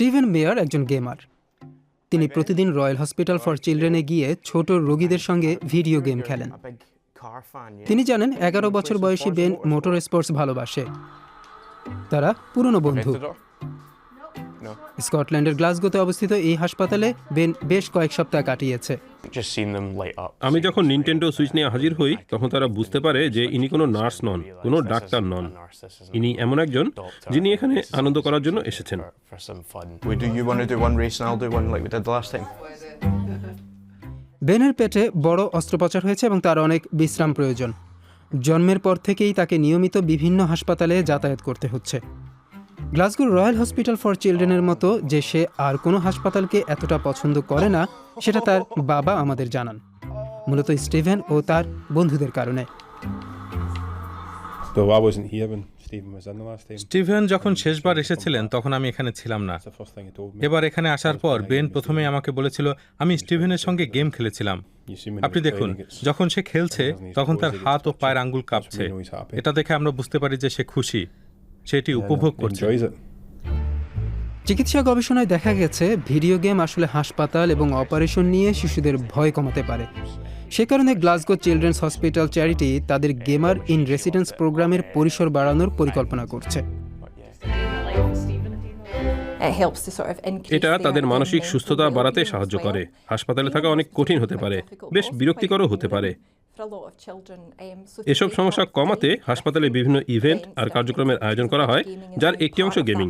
Steven মেয়ার একজন gamer. তিনি প্রতিদিন রয়্যাল হসপিটাল ফর চিলড্রেনে গিয়ে ছোট রোগীদের সঙ্গে ভিডিও গেম খেলেন। তিনি জানেন এগারো বছর বয়সী বেন মোটর স্পোর্টস ভালোবাসে। তারা পুরনো বন্ধু। স্কটল্যান্ডের গ্লাসগোতে অবস্থিত এই হাসপাতালে বেন বেশ কয়েক সপ্তাহ কাটিয়েছে. আমি যখন নিনটেন্ডো সুইচ নিয়ে হাজির হই তখন তারা বুঝতে পারে যে ইনি কোনো নার্স নন কোনো ডাক্তার নন। ইনি এমন একজন যিনি এখানে আনন্দ করার জন্য এসেছেন? বেনের পেটে বড় অস্ত্রোপচার হয়েছে এবং তার অনেক বিশ্রাম প্রয়োজন। জন্মের পর থেকেই তাকে নিয়মিত বিভিন্ন হাসপাতালে যাতায়াত করতে হচ্ছে। গ্লাসগোর রয়্যাল হসপিটাল ফর চিলড্রেনের মতো যে সে আর কোনো হাসপাতালকে এতটা পছন্দ করে না সেটা তার বাবা আমাদের জানান। মূলত স্টিভেন ও তার বন্ধুদের কারণে। Though I wasn't here when Stephen was in the last time. Steven যখন শেষবার এসেছিলেন তখন আমি এখানে ছিলাম না. এবার এখানে আসার পর বেন প্রথমে আমাকে বলেছিল আমি স্টিভেনের সঙ্গে গেম খেলেছিলাম। আপনি দেখুন যখন সে খেলছে তখন তার হাত ও পায়ের আঙ্গুল কাঁপছে। এটা দেখে আমরা বুঝতে পারি যে সে খুশি। সে এটি উপভোগ করছে। চিকিৎসা গবেষণায় দেখা গেছে ভিডিও গেম আসলে হাসপাতাল এবং অপারেশন নিয়ে শিশুদের ভয় কমাতে পারে। সে কারণে গ্লাসগো চিলড্রেন্স হসপিটাল চ্যারিটি তাদের গেমার ইন রেসিডেন্স প্রোগ্রামের পরিসর বাড়ানোর পরিকল্পনা করছে। এটা তাদের মানসিক সুস্থতা বাড়াতে সাহায্য করে। হাসপাতালে থাকা অনেক কঠিন হতে পারে বেশ বিরক্তিকরও হতে পারে। Um, এসব সমস্যা কমাতে হাসপাতালে বিভিন্ন ইভেন্ট আর কার্যক্রমের আয়োজন করা হয় যার একটি অংশ গেমিং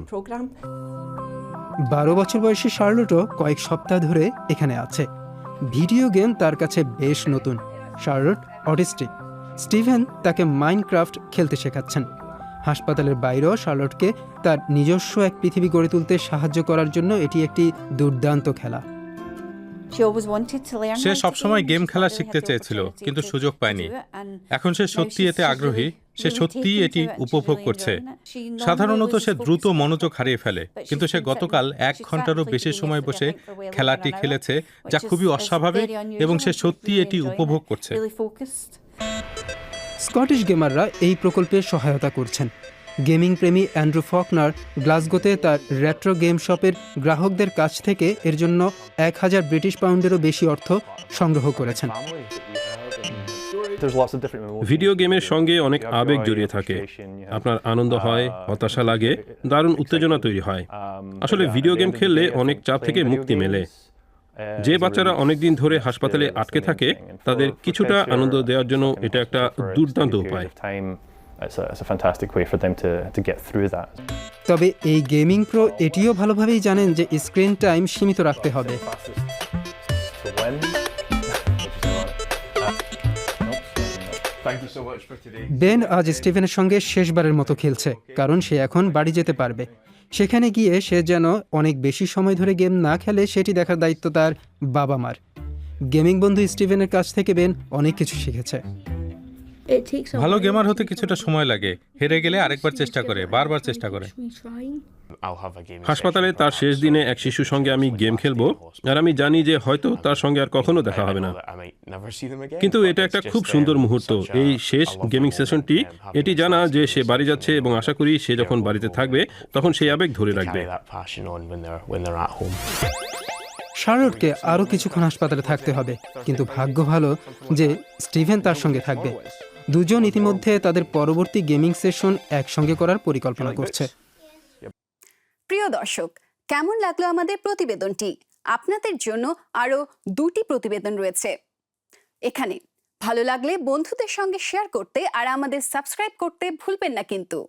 বারো বছর বয়সী শার্লটও কয়েক সপ্তাহ ধরে এখানে আছে। ভিডিও গেম তার কাছে বেশ নতুন। Charlotte autistic. স্টিভেন তাকে মাইনক্রাফট খেলতে শেখাচ্ছেন। হাসপাতালের বাইরেও শার্লটকে তার নিজস্ব এক পৃথিবী গড়ে তুলতে সাহায্য করার জন্য এটি একটি দুর্দান্ত খেলা। সে সবসময় গেম খেলা শিখতে চেয়েছিল কিন্তু সুযোগ পায়নি। এখন সে সত্যি এতে আগ্রহী সে সত্যিই এটি উপভোগ করছে। সাধারণত সে দ্রুত মনোযোগ হারিয়ে ফেলে কিন্তু সে গতকাল এক ঘন্টারও বেশি সময় বসে খেলাটি খেলেছে যা খুবই অস্বাভাবিক এবং সে সত্যি এটি উপভোগ করছে। স্কটিশ গেমাররা এই প্রকল্পে সহায়তা করছেন। গেমিং প্রেমী অ্যান্ড্রু ফকনার গ্লাসগোতে তার রেট্রো গেম শপের গ্রাহকদের কাছ থেকে এর জন্য এক হাজার ব্রিটিশ পাউন্ডেরও বেশি অর্থ সংগ্রহ করেছেন. ভিডিও গেমের সঙ্গে অনেক আবেগ জড়িয়ে থাকে। আপনার আনন্দ হয় uh, হতাশা লাগে দারুণ উত্তেজনা তৈরি হয়। আসলে ভিডিও গেম খেললে অনেক চাপ থেকে মুক্তি মেলে। যে বাচ্চারা অনেকদিন ধরে হাসপাতালে আটকে থাকে তাদের কিছুটা আনন্দ দেওয়ার জন্য এটা একটা দুর্দান্ত উপায়। It's a, it's a fantastic way for them to, to get through that. তবে এই গেমিং প্রো এটিও ভালোভাবেই জানেন যে স্ক্রিন টাইম সীমিত রাখতে হবে. বেন আজ স্টিভেনের সঙ্গে শেষবারের মতো খেলছে কারণ সে এখন বাড়ি যেতে পারবে। সেখানে গিয়ে সে যেন অনেক বেশি সময় ধরে গেম না খেলে সেটি দেখার দায়িত্ব তার বাবা মার গেমিং বন্ধু স্টিভেনের কাছ থেকে বেন অনেক কিছু শিখেছে। ভালো গেমার হতে কিছুটা সময় লাগে। হেরে গেলে আরেকবার চেষ্টা করে বারবার চেষ্টা করে. হাসপাতালে তার শেষ দিনে এক শিশুর সঙ্গে আমি গেম খেলব আর আমি জানি যে হয়তো তার সঙ্গে আর কখনো দেখা হবে না। কিন্তু এটা একটা খুব সুন্দর মুহূর্ত। এই শেষ গেমিং সেশনটি এটি জানা যে সে বাড়ি যাচ্ছে এবং আশা করি সে যখন বাড়িতে থাকবে তখন সেই আবেগ ধরে রাখবে. শার্লটকে আরও কিছুক্ষণ হাসপাতালে থাকতে হবে কিন্তু ভাগ্য ভালো যে স্টিভেন তার সঙ্গে থাকবে। দুজন ইতিমধ্যে তাদের পরবর্তী গেমিং সেশন একসঙ্গে করার পরিকল্পনা করছে। প্রিয় দর্শক, কেমন লাগল আমাদের প্রতিবেদনটি? আপনাদের জন্য আরও দুটি প্রতিবেদন রয়েছে। এখানে, ভালো লাগলে বন্ধুদের সঙ্গে শেয়ার করতে আর আমাদের সাবস্ক্রাইব করতে ভুলবেন না কিন্তু।